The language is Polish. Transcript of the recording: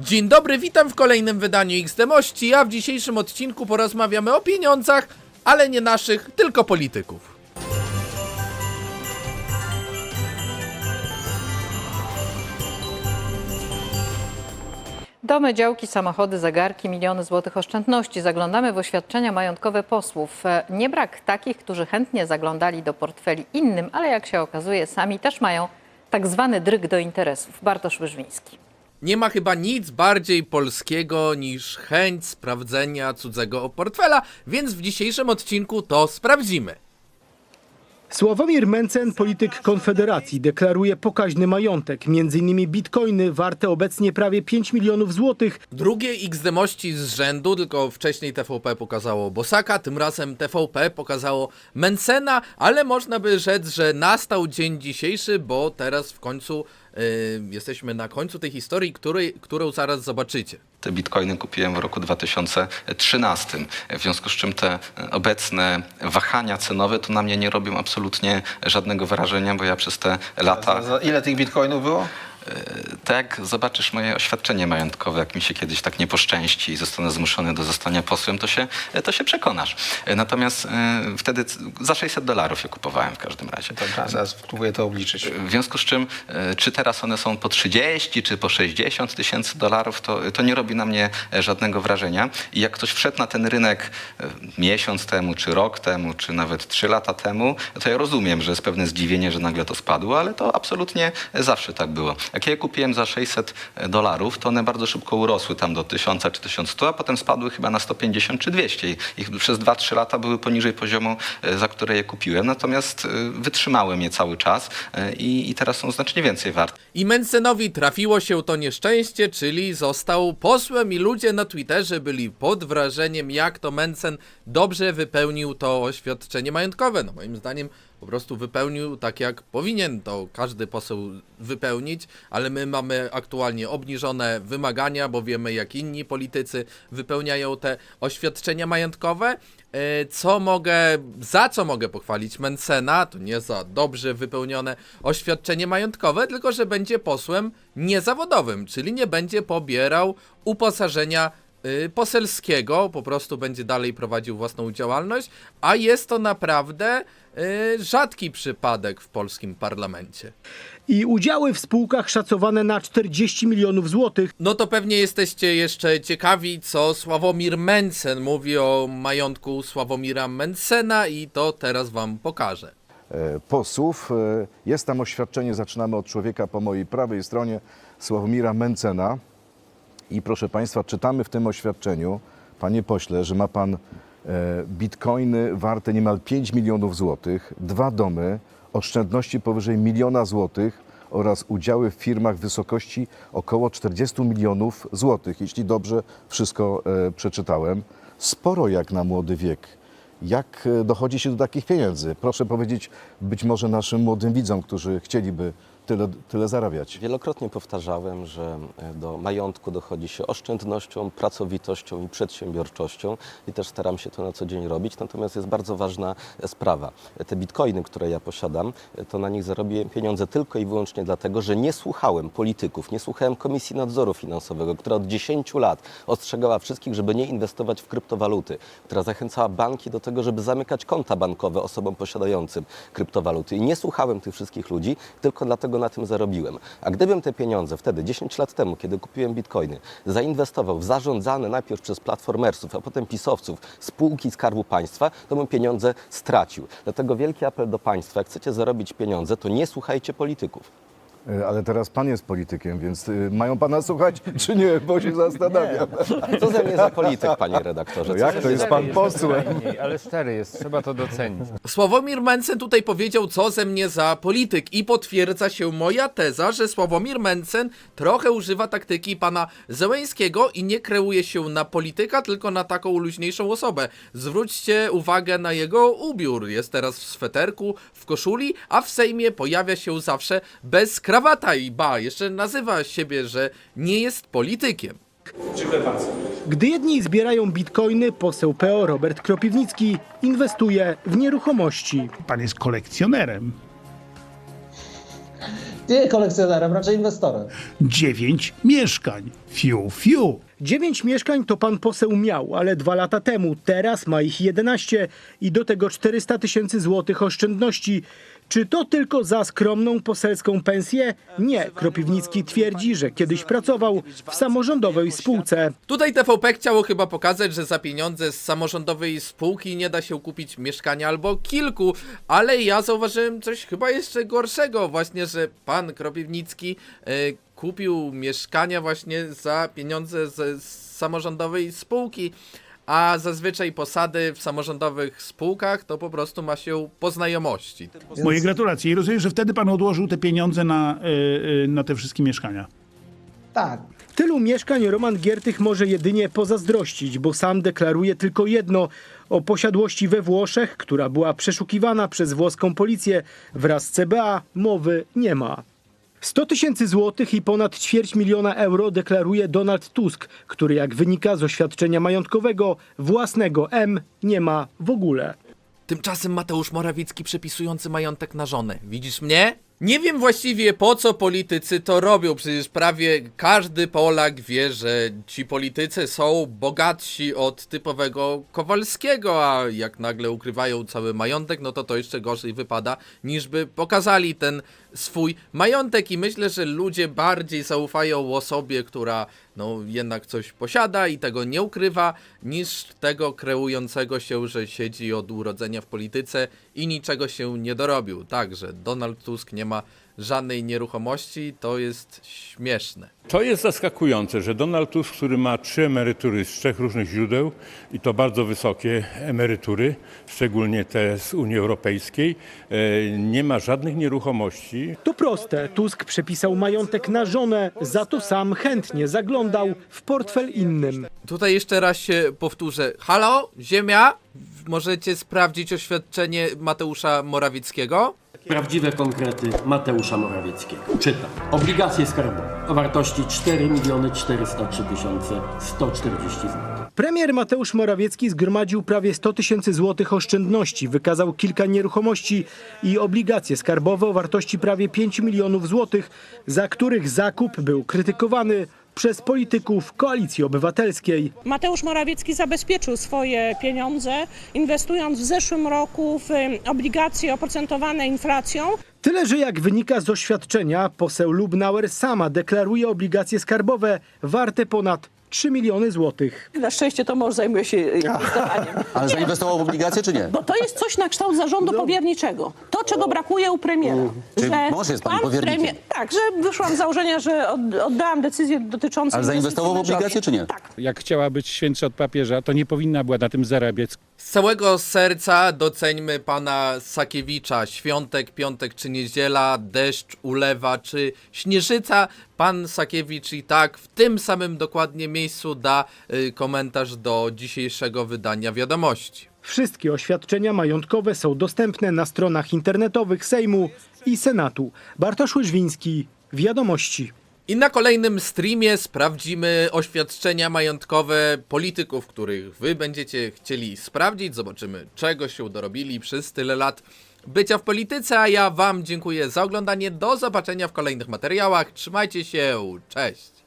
Dzień dobry, witam w kolejnym wydaniu XD-mości, a w dzisiejszym odcinku porozmawiamy o pieniądzach, ale nie naszych, tylko polityków. Domy, działki, samochody, zegarki, miliony złotych oszczędności. Zaglądamy w oświadczenia majątkowe posłów. E, Nie brak takich, którzy chętnie zaglądali do portfeli innym, ale jak się okazuje, sami też mają tak zwany dryg do interesów. Bartosz Wyżwiński. Nie ma chyba nic bardziej polskiego niż chęć sprawdzenia cudzego portfela, więc w dzisiejszym odcinku to sprawdzimy. Sławomir Mencen, polityk Konfederacji, deklaruje pokaźny majątek, m.in. bitcoiny warte obecnie prawie 5 milionów złotych, Drugie XD-mości z rzędu, tylko wcześniej TVP pokazało Bosaka, tym razem TVP pokazało Mencena, ale można by rzec, że nastał dzień dzisiejszy, bo teraz w końcu jesteśmy na końcu tej historii, której, którą zaraz zobaczycie. Te bitcoiny kupiłem w roku 2013, w związku z czym te obecne wahania cenowe to na mnie nie robią absolutnie żadnego wrażenia, bo ja przez te lata, Za, za ile tych bitcoinów było? Tak jak zobaczysz moje oświadczenie majątkowe, jak mi się kiedyś tak nie poszczęści i zostanę zmuszony do zostania posłem, to się, to się przekonasz. Natomiast e, wtedy c- za 600 dolarów je kupowałem w każdym razie. Dobra, zaraz spróbuję to obliczyć. W związku z czym, e, czy teraz one są po 30 czy po 60 tysięcy dolarów, to, to nie robi na mnie e, żadnego wrażenia. I jak ktoś wszedł na ten rynek e, miesiąc temu, czy rok temu, czy nawet 3 lata temu, to ja rozumiem, że jest pewne zdziwienie, że nagle to spadło, ale to absolutnie zawsze tak było. Jak ja je kupiłem za 600 dolarów, to one bardzo szybko urosły tam do 1000 czy 1100, a potem spadły chyba na 150 czy 200. I ich przez 2-3 lata były poniżej poziomu, e, za które je kupiłem. Natomiast e, wytrzymałem je cały czas e, i, i teraz są znacznie więcej warte. I Mencenowi trafiło się to nieszczęście, czyli został posłem i ludzie na Twitterze byli pod wrażeniem, jak to Mencen dobrze wypełnił to oświadczenie majątkowe. No moim zdaniem po prostu wypełnił tak, jak powinien to każdy poseł wypełnić, ale my mamy aktualnie obniżone wymagania, bo wiemy, jak inni politycy wypełniają te oświadczenia majątkowe. E, Co mogę, za co mogę pochwalić Mencena, to nie za dobrze wypełnione oświadczenie majątkowe, tylko że będzie posłem niezawodowym, czyli nie będzie pobierał uposażenia poselskiego, po prostu będzie dalej prowadził własną działalność, a jest to naprawdę y, rzadki przypadek w polskim parlamencie. i udziały w spółkach szacowane na 40 milionów złotych. No to pewnie jesteście jeszcze ciekawi, co Sławomir Mencen mówi o majątku Sławomira Mencena i to teraz wam pokażę. e, posłów. E, Jest tam oświadczenie, zaczynamy od człowieka po mojej prawej stronie, Sławomira Mencena. I proszę Państwa, czytamy w tym oświadczeniu, Panie pośle, że ma Pan e, bitcoiny warte niemal 5 milionów złotych, dwa domy, oszczędności powyżej miliona złotych oraz udziały w firmach w wysokości około 40 milionów złotych, jeśli dobrze wszystko e, przeczytałem. Sporo jak na młody wiek. Jak e, dochodzi się do takich pieniędzy? Proszę powiedzieć być może naszym młodym widzom, którzy chcieliby tyle, tyle zarabiać. Wielokrotnie powtarzałem, że e, do majątku dochodzi się oszczędnością, pracowitością i przedsiębiorczością i też staram się to na co dzień robić. Natomiast jest bardzo ważna e, sprawa. E, Te bitcoiny, które ja posiadam, to na nich zarobiłem pieniądze tylko i wyłącznie dlatego, że nie słuchałem polityków, nie słuchałem Komisji Nadzoru Finansowego, która od 10 lat ostrzegała wszystkich, żeby nie inwestować w kryptowaluty, która zachęcała banki do tego, żeby zamykać konta bankowe osobom posiadającym kryptowaluty. I nie słuchałem tych wszystkich ludzi, tylko dlatego na tym zarobiłem. A gdybym te pieniądze wtedy, 10 lat temu, kiedy kupiłem bitcoiny, zainwestował w zarządzane najpierw przez platformersów, a potem pisowców spółki Skarbu Państwa, to bym pieniądze stracił. Dlatego wielki apel do Państwa, jak chcecie zarobić pieniądze, to nie słuchajcie polityków. E, Ale teraz Pan jest politykiem, więc e, mają Pana słuchać, czy nie? Bo się zastanawiam. Co ze mnie za polityk, panie redaktorze? No Co jak to jest Pan posłem? Ale szczery jest, trzeba to docenić. Sławomir Mencen tutaj powiedział, co ze mnie za polityk i potwierdza się moja teza, że Sławomir Mencen trochę używa taktyki pana Zełęńskiego i nie kreuje się na polityka, tylko na taką luźniejszą osobę. Zwróćcie uwagę na jego ubiór. Jest teraz w sweterku, w koszuli, a w Sejmie pojawia się zawsze bez krawata i ba, jeszcze nazywa siebie, że nie jest politykiem. Gdy jedni zbierają bitcoiny, poseł PO Robert Kropiwnicki inwestuje w nieruchomości. Pan jest kolekcjonerem. Nie kolekcjonerem, raczej inwestorem. dziewięć mieszkań. Fiu, fiu. Dziewięć mieszkań to pan poseł miał, ale dwa lata temu. Teraz ma ich 11 i do tego 400 tysięcy złotych oszczędności. Czy to tylko za skromną poselską pensję? Nie. Kropiwnicki twierdzi, że kiedyś pracował w samorządowej spółce. Tutaj TVP chciało chyba pokazać, że za pieniądze z samorządowej spółki nie da się kupić mieszkania albo kilku, ale ja zauważyłem coś chyba jeszcze gorszego, właśnie, że pan Kropiwnicki e, kupił mieszkania właśnie za pieniądze z, z samorządowej spółki. A zazwyczaj posady w samorządowych spółkach to po prostu ma się po znajomości. Moje gratulacje. I rozumiem, że wtedy pan odłożył te pieniądze na, y, y, na te wszystkie mieszkania. Tak. Tylu mieszkań Roman Giertych może jedynie pozazdrościć, bo sam deklaruje tylko jedno o posiadłości we Włoszech, która była przeszukiwana przez włoską policję wraz z CBA, mowy nie ma. 100 tysięcy złotych i ponad ćwierć miliona euro deklaruje Donald Tusk, który jak wynika z oświadczenia majątkowego własnego M nie ma w ogóle. Tymczasem Mateusz Morawiecki przepisujący majątek na żonę. Widzisz mnie? Nie wiem właściwie po co politycy to robią, przecież prawie każdy Polak wie, że ci politycy są bogatsi od typowego Kowalskiego, a jak nagle ukrywają cały majątek, no to to jeszcze gorzej wypada, niż by pokazali ten swój majątek i myślę, że ludzie bardziej zaufają osobie, która no jednak coś posiada i tego nie ukrywa, niż tego kreującego się, że siedzi od urodzenia w polityce i niczego się nie dorobił. Także Donald Tusk nie ma żadnej nieruchomości, to jest śmieszne. To jest zaskakujące, że Donald Tusk, który ma trzy emerytury z trzech różnych źródeł i to bardzo wysokie emerytury, szczególnie te z Unii Europejskiej, e, nie ma żadnych nieruchomości. To proste. Tusk przepisał majątek na żonę, za to sam chętnie zaglądał w portfel innym. Tutaj jeszcze raz się powtórzę. Halo, Ziemia? Możecie sprawdzić oświadczenie Mateusza Morawieckiego? Prawdziwe konkrety Mateusza Morawieckiego. Czytam. Obligacje skarbowe o wartości 4 miliony 403 tysiące 140 zł. Premier Mateusz Morawiecki zgromadził prawie 100 tysięcy złotych oszczędności, wykazał kilka nieruchomości i obligacje skarbowe o wartości prawie 5 milionów złotych, za których zakup był krytykowany przez polityków Koalicji Obywatelskiej. Mateusz Morawiecki zabezpieczył swoje pieniądze, inwestując w zeszłym roku w obligacje oprocentowane inflacją. Tyle, że jak wynika z oświadczenia, poseł Lubnauer sama deklaruje obligacje skarbowe warte ponad 3 miliony złotych. Na szczęście to mąż zajmuje się inwestowaniem. Ale zainwestował w obligacje, czy nie? Bo to jest coś na kształt zarządu powierniczego. To, czego brakuje u premiera. Czyli mąż jest pani pan powiernikiem? tak, że wyszłam z założenia, że od, oddałam decyzję dotyczącą Ale zainwestował w obligacje, czy nie? Tak. Jak chciała być świętsza od papieża, to nie powinna była na tym zarabiać. Z całego serca doceńmy pana Sakiewicza. Świątek, piątek czy niedziela, deszcz, ulewa czy śnieżyca. Pan Sakiewicz i tak w tym samym dokładnie miejscu da y, komentarz do dzisiejszego wydania wiadomości. Wszystkie oświadczenia majątkowe są dostępne na stronach internetowych Sejmu i Senatu. Bartosz Łyżwiński, Wiadomości. I na kolejnym streamie sprawdzimy oświadczenia majątkowe polityków, których wy będziecie chcieli sprawdzić. Zobaczymy, czego się dorobili przez tyle lat bycia w polityce. A ja wam dziękuję za oglądanie. Do zobaczenia w kolejnych materiałach. Trzymajcie się. Cześć.